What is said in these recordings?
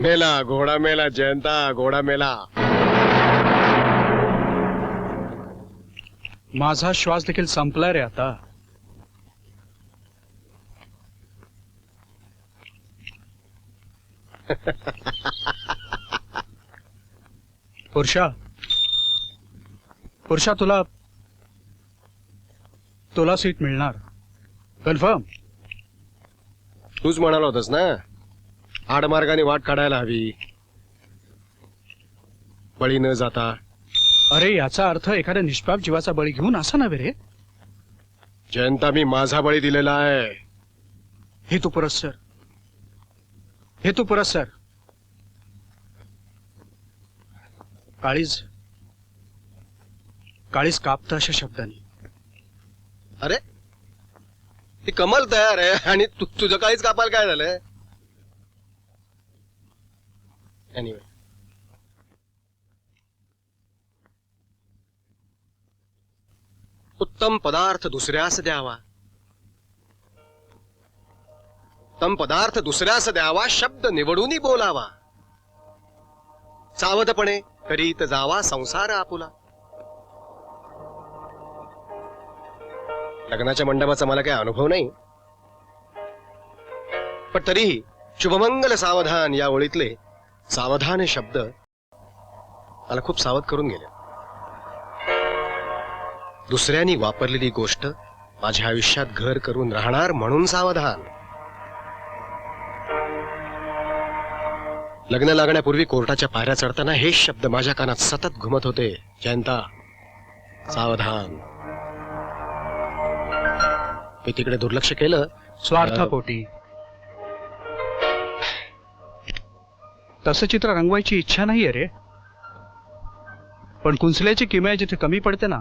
मेला घोडा मेला जयंता घोडा मेला. माझा श्वास देखील संपला रे आता. पुरुषा. पुरुषा तुला तुला सीट मिळणार. कन्फर्म? तूच म्हणाला होतास ना? आडमार्गाने वाट काढायला हवी. बळी न जाता. अरे याचा अर्थ एखाद्या निष्पाप जीवाचा बळी घेऊन असा नव्हे रे. जयंता मी माझा बळी दिलेला आहे. हे तू पुरस्सर हे तू पुरस्सर काळीज. काळीज कापतं अशा शब्दांनी. अरे ती कमल तयार आहे आणि तु, तुझं काहीच कापाल काय झालंय? Anyway. उत्तम पदार्थ दुसऱ्यास द्यावा. उत्तम पदार्थ दुसऱ्यास द्यावा शब्द निवडून बोलावा. सावधपणे करीत जावा संसार आपुला. लग्नाच्या मंडपाचा मला काही अनुभव नाही. पण तरीही शुभमंगल सावधान या ओळीतले सावधान हे शब्द मला खूप सावध करून गेले. दुसऱ्यांनी वापरलेली गोष्ट माझ्या आयुष्यात घर करून राहणार म्हणून सावधान. लग्न लागण्यापूर्वी कोर्टाच्या पायऱ्या चढताना हे शब्द माझ्या कानात सतत घुमत होते. जयंता सावधान. मी तिकडे दुर्लक्ष केलं. स्वार्थापोटी तसं चित्र रंगवायची इच्छा नाहीये रे. पण कुंचल्याची किमया जिथे कमी पडते ना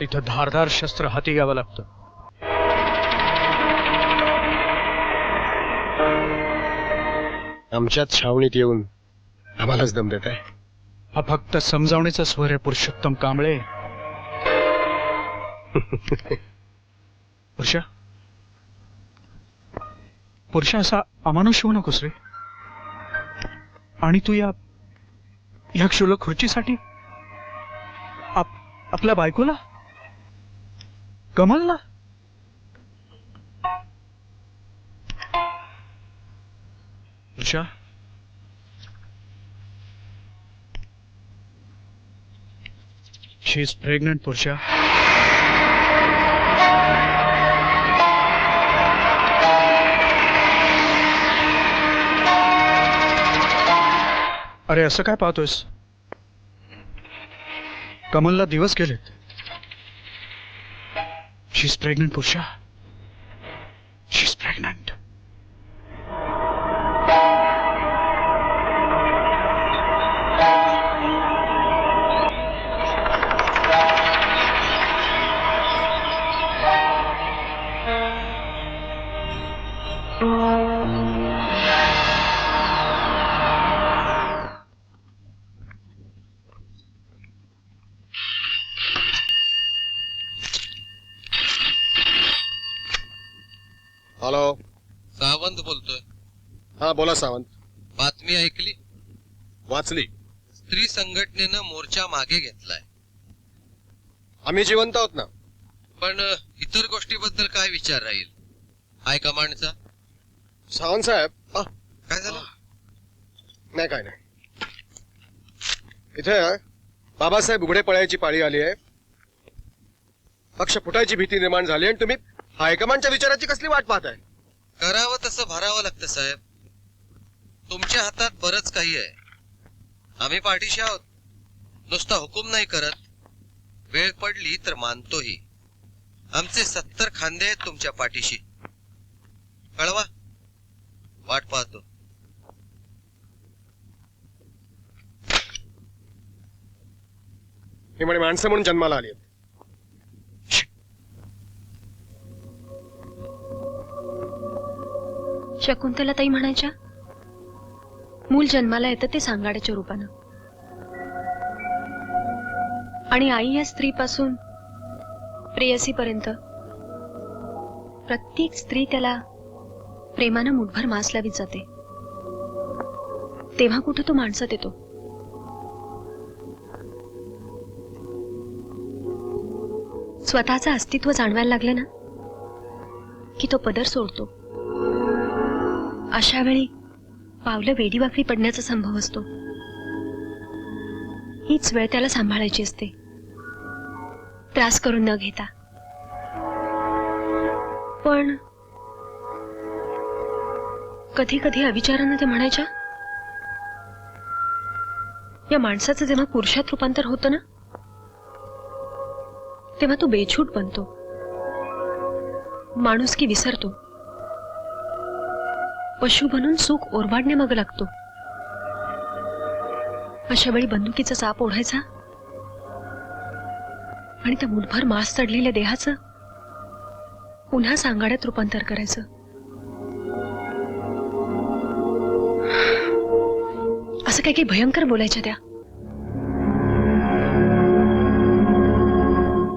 तिथं धारधार शस्त्र हाती घ्यावं लागतं. आमच्याच छावणीत येऊन आम्हालाच दम देत आहे हा फक्त समजावणीचा स्वर आहे पुरुषोत्तम कांबळे. पुरुषा? पुरुषा असा अमानुष होऊ नकोस रे. आणि तू या या क्षुल्लक खुर्चीसाठी आप- आपल्या बायकोला? कमलला? उषा शी इज प्रेग्नंट पुरुषा अरे असं काय पाहतोयस? कमलला दिवस गेलेत. शी इज प्रेग्नंट पुरुषा she is pregnant hello Sawant बोलतोय. हा बोला सावंत. बातमी ऐकली? वाचली. स्त्री संघटनेनं मोर्चा मागे घेतलाय. आम्ही जिवंत आहोत ना? पण अ, इतर गोष्टीबद्दल काय विचार राहील? हायकमांडचा सावंत साहेब. आ, काय झालं? नाही काय नाही. इथे बाबासाहेब उघडे पळायची पाळी आली आहे. पक्ष फुटायची भीती निर्माण झाली आणि तुम्ही हायकमांडच्या विचाराची कसली वाट पाहताय? करावं तसं भरावं लागतं साहेब. तुमच्या हातात बरंच काही आहे. आम्ही पाठीशी आहोत. नुसता हुकूम नाही करत. वेळ पडली तर मानतोही. आमचे सत्तर खांदे आहेत तुमच्या पाठीशी. कळवा? वाट पाहतो. ही म्हणे माणसं म्हणून जन्माला आली आहेत. शकुंतला ताई म्हणायच्या? मूल जन्माला येतं ते सांगाड्याच्या रूपानं. आणि आई या स्त्रीपासून प्रेयसीपर्यंत प्रत्येक स्त्री त्याला प्रेमानं मुठभर मास लावीत जाते. तेव्हा कुठं तो माणसात येतो? स्वतःचं अस्तित्व जाणवायला लागलं ना? की तो पदर सोडतो? अशा वेळी पावलं वेडीवाकडी पडण्याचा संभव असतो. हीच वेळ त्याला सांभाळायची असते. त्रास करून न घेता. पण कधी कधी अविचारानं ते म्हणायच्या या माणसाचं जेव्हा पुरुषात रूपांतर होतं ना तेव्हा तो बेछूट बनतो. माणूस की विसरतो. पशु बनून सुख ओरबाडण्यामागं लागतो. अशा वेळी बंदुकीचा चाप ओढायचा आणि त्या मुठभर मांस चढलेल्या देहाचं पुन्हा सांगाड्यात रूपांतर करायचं. असं काही काही भयंकर बोलायच्या त्या.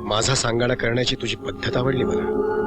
माझा सांगाडा करण्याची तुझी पद्धत आवडली मला.